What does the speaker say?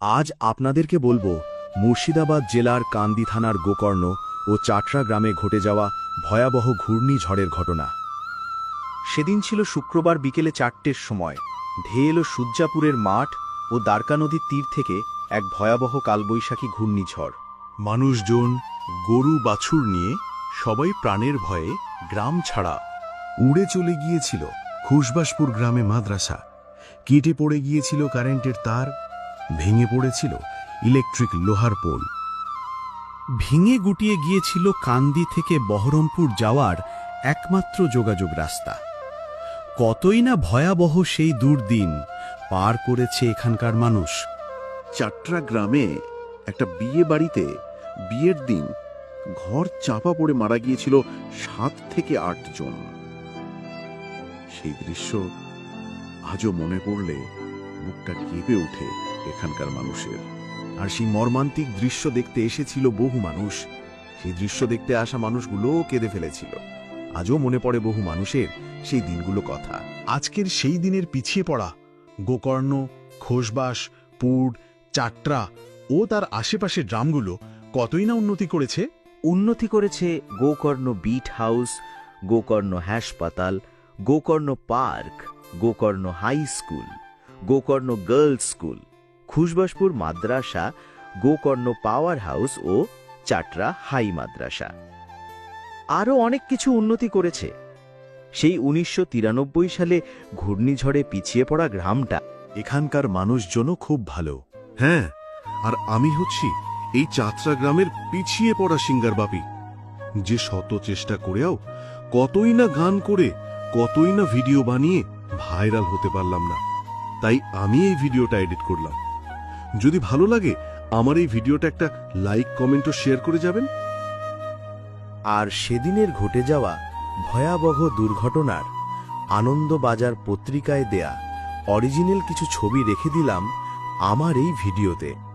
আজ আপনাদেরকে বলব, মুর্শিদাবাদ জেলার কান্দি থানার গোকর্ণ ও চাটরা গ্রামে ঘটে যাওয়া ভয়াবহ ঘূর্ণিঝড়ের ঘটনা। সেদিন ছিল শুক্রবার বিকেলে চারটের সময়। ধেয়ে এলো সূর্যাপুরের মাঠ ও দ্বারকা নদীর তীর থেকে এক ভয়াবহ কালবৈশাখী ঘূর্ণিঝড়। মানুষজন, গরু, বাছুর নিয়ে সবাই প্রাণের ভয়ে গ্রাম ছাড়া উড়ে চলে গিয়েছিল খুশবাসপুর গ্রামে মাদ্রাসা। কেটে পড়ে গিয়েছিল কারেন্টের তার ভেঙে পড়েছিল ইলেকট্রিক লোহার পোল। ভেঙে গুটিয়ে গিয়েছিল কান্দি থেকে বহরমপুর যাওয়ার একমাত্র যোগাযোগ রাস্তা। কতই না ভয়াবহ সেই দুর্দিন পার করেছে এখানকার মানুষ। চাট্রা গ্রামে একটা বিয়ে বাড়িতে বিয়ের দিন ঘর চাপা পড়ে মারা গিয়েছিল সাত থেকে আট জন। সেই দৃশ্য আজও মনে পড়লে বুকটা কেঁপে ওঠে। এখানকার মানুষের। আর সেই মর্মান্তিক দৃশ্য দেখতে এসেছিল বহু মানুষ। সেই দৃশ্য দেখতে আসা মানুষগুলোও কেঁদে ফেলেছিল। আজও মনে পড়ে বহু মানুষের সেই দিনগুলো কথা। আজকের সেই দিনের পিছিয়ে পড়া গোকর্ণ খোসবাস পুর, চাট্রা ও তার আশেপাশের গ্রামগুলো কতই না উন্নতি করেছে? উন্নতি করেছে গোকর্ণ বিট হাউস, গোকর্ণ হাসপাতাল, Gokarna park, Gokarna high school, Gokarna girls school. Khushbaspur মাদ্রাসা, গোকর্ণ পাওয়ার হাউস ও চাটরা হাই মাদ্রাসা। আরও অনেক কিছু উন্নতি করেছে। সেই উনিশশো তিরানব্বই সালে ঘূর্ণিঝড়ে পিছিয়ে পড়া গ্রামটা এখানকার মানুষজনও খুব ভালো। হ্যাঁ আর আমি হচ্ছি এই চাত্রা গ্রামের পিছিয়ে পড়া সিঙ্গার বাপি যে শত চেষ্টা করেও কতই না গান করে, কতই না ভিডিও বানিয়ে ভাইরাল হতে পারলাম না। তাই আমি এই ভিডিওটা এডিট করলাম। যদি ভালো লাগে, আমার এই ভিডিওটা একটা লাইক কমেন্ট ও শেয়ার করে যাবেন। আর সেদিনের ঘটে যাওয়া ভয়াবহ দুর্ঘটনার আনন্দবাজার পত্রিকায় দেয়া অরিজিনাল কিছু ছবি রেখে দিলাম আমার এই ভিডিওতে।